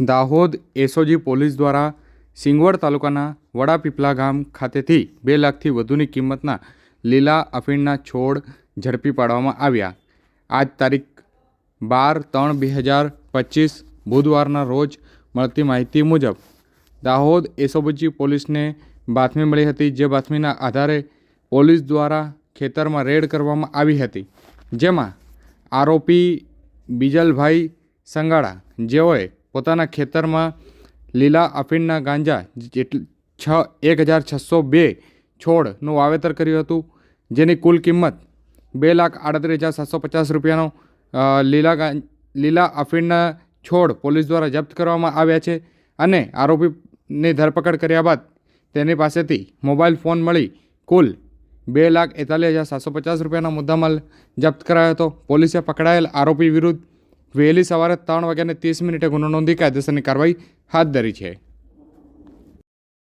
Dahod SOG police દ્વારા સિંગવડ તાલુકાના વડાપીપલા ગામ ખાતેથી બે લાખથી વધુની કિંમતના લીલા અફીણના છોડ ઝડપી પાડવામાં આવ્યા. આજ તારીખ બાર ત્રણ બે હજાર પચીસ બુધવારના રોજ મળતી માહિતી મુજબ દાહોદ એસઓજી પોલીસને બાતમી મળી હતી, જે બાતમીના આધારે પોલીસ દ્વારા ખેતરમાં રેડ કરવામાં આવી હતી. જેમાં આરોપી બીજલભાઈ સંગાડા જેઓએ પોતાના ખેતરમાં લીલા અફીણના ગાંજા છ, એક હજાર છસો બે છોડનું વાવેતર કર્યું હતું, જેની કુલ કિંમત બે લાખ આડત્રીસ હજાર સાતસો પચાસ રૂપિયાનો લીલા લીલા અફીણના છોડ પોલીસ દ્વારા જપ્ત કરવામાં આવ્યા છે અને આરોપીની ધરપકડ કર્યા બાદ તેની પાસેથી મોબાઈલ ફોન મળી કુલ બે લાખ એકતાલીસ હજાર સાતસો પચાસ રૂપિયાનો મુદ્દામાલ જપ્ત કરાયો હતો. પોલીસે પકડાયેલ આરોપી વિરુદ્ધ વહેલી સવારે ત્રણ વાગ્યાને ત્રીસ મિનિટે ગુનો નોંધી કાયદેસરની કાર્યવાહી હાથ ધરી છે.